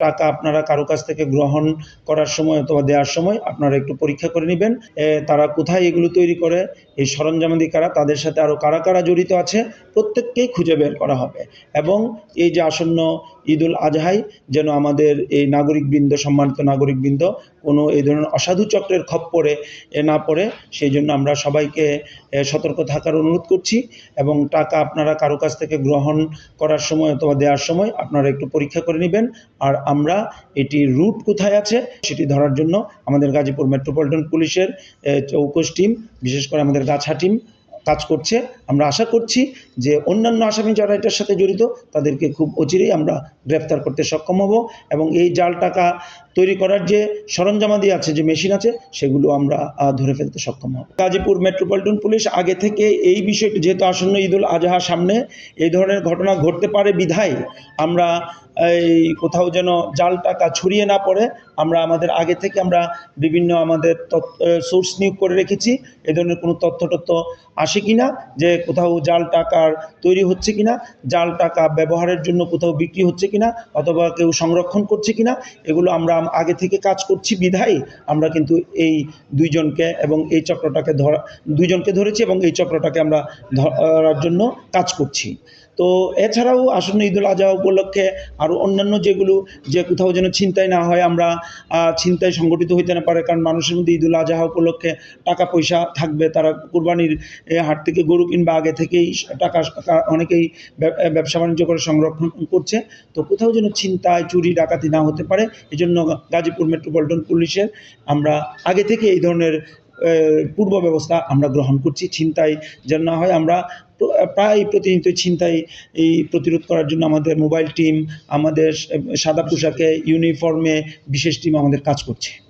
টাকা আপনারা কারও কাছ থেকে গ্রহণ করার সময় অথবা দেওয়ার সময় আপনারা একটু পরীক্ষা করে নেবেন। তারা কোথায় এগুলো তৈরি করে, এই সরঞ্জামাদি কারা, তাদের সাথে আরও কারা কারা জড়িত আছে, প্রত্যেককেই খুঁজে বের করা হবে। এবং এই যে আসন্ন ঈদুল আজহাই যেন আমাদের এই নাগরিকবৃন্দ, সম্মানিত নাগরিকবৃন্দ কোনো এই ধরনের অসাধু চক্রের খপ্পরে এ না পড়ে, সেই জন্য আমরা সবাইকে সতর্ক থাকার অনুরোধ করছি এবং টাকা আপনারা কারও কাছ থেকে গ্রহণ করার সময় অথবা দেওয়ার সময় আপনারা একটু পরীক্ষা করে নেবেন। আর আমরা এটি রুট কোথায় আছে সেটি ধরার জন্য আমাদের গাজীপুর মেট্রোপলিটন পুলিশের চৌকস টিম, বিশেষ করে আমাদের গাছা টিম কাজ করছে। আমরা আশা করছি যে অন্যান্য আসামি যারা এটার সাথে জড়িত, তাদেরকে খুব অচিরেই আমরা গ্রেফতার করতে সক্ষম হব এবং এই জাল টাকা তৈরি করার যে সরঞ্জামাদি আছে, যে মেশিন আছে, সেগুলো আমরা ধরে ফেলতে সক্ষম হব। গাজীপুর মেট্রোপলিটন পুলিশ আগে থেকে এই বিষয়টি, যেহেতু আসন্ন ঈদুল আজহা সামনে, এই ধরনের ঘটনা ঘটতে পারে বিধায় আমরা এই কোথাও যেন জাল টাকা ছড়িয়ে না পড়ে, আমরা আমাদের আগে থেকে আমরা বিভিন্ন আমাদের সোর্স নিয়োগ করে রেখেছি। এ ধরনের কোনো তথ্য টথ্য আসে কি না যে কোথাও জাল টাকার তৈরি হচ্ছে কি না জাল টাকা ব্যবহারের জন্য কোথাও বিক্রি হচ্ছে কি না অথবা কেউ সংরক্ষণ করছে কি না এগুলো আমরা আম- আগে থেকে কাজ করছি, বিধায়, আমরা কিন্তু এই দুইজনকে এবং এই চক্রটাকে ধরা, দুইজনকে ধরেছি এবং এই চক্রটাকে আমরা ধরার জন্য কাজ করছি। তো এছাড়াও আসন্ন ঈদুল আজহা উপলক্ষে আরও অন্যান্য যেগুলো, যে কোথাও যেন ছিনতাই না হয়, আমরা ছিনতাই সংগঠিত হইতে না পারে, কারণ মানুষের মধ্যে ঈদুল আজহা উপলক্ষে টাকা পয়সা থাকবে, তারা কুরবানির হাট থেকে গরু কিনবা, আগে থেকেই টাকা অনেকেই ব্যবসা বাণিজ্য করে সংরক্ষণ করছে। তো কোথাও যেন ছিনতাই, চুরি, ডাকাতি না হতে পারে, এজন্য জন্য গাজীপুর মেট্রোপলিটন পুলিশের। আমরা আগে থেকে এই ধরনের পূর্ব ব্যবস্থা আমরা গ্রহণ করছি। ছিনতাই যেন না হয় আমরা প্র- প্রায় প্রতিনিয়ত ছিনতাই এই প্রতিরোধ করার জন্য আমাদের মোবাইল টিম, আমাদের সাদা পোশাকে, ইউনিফর্মে বিশেষ টিম আমাদের কাজ করছে।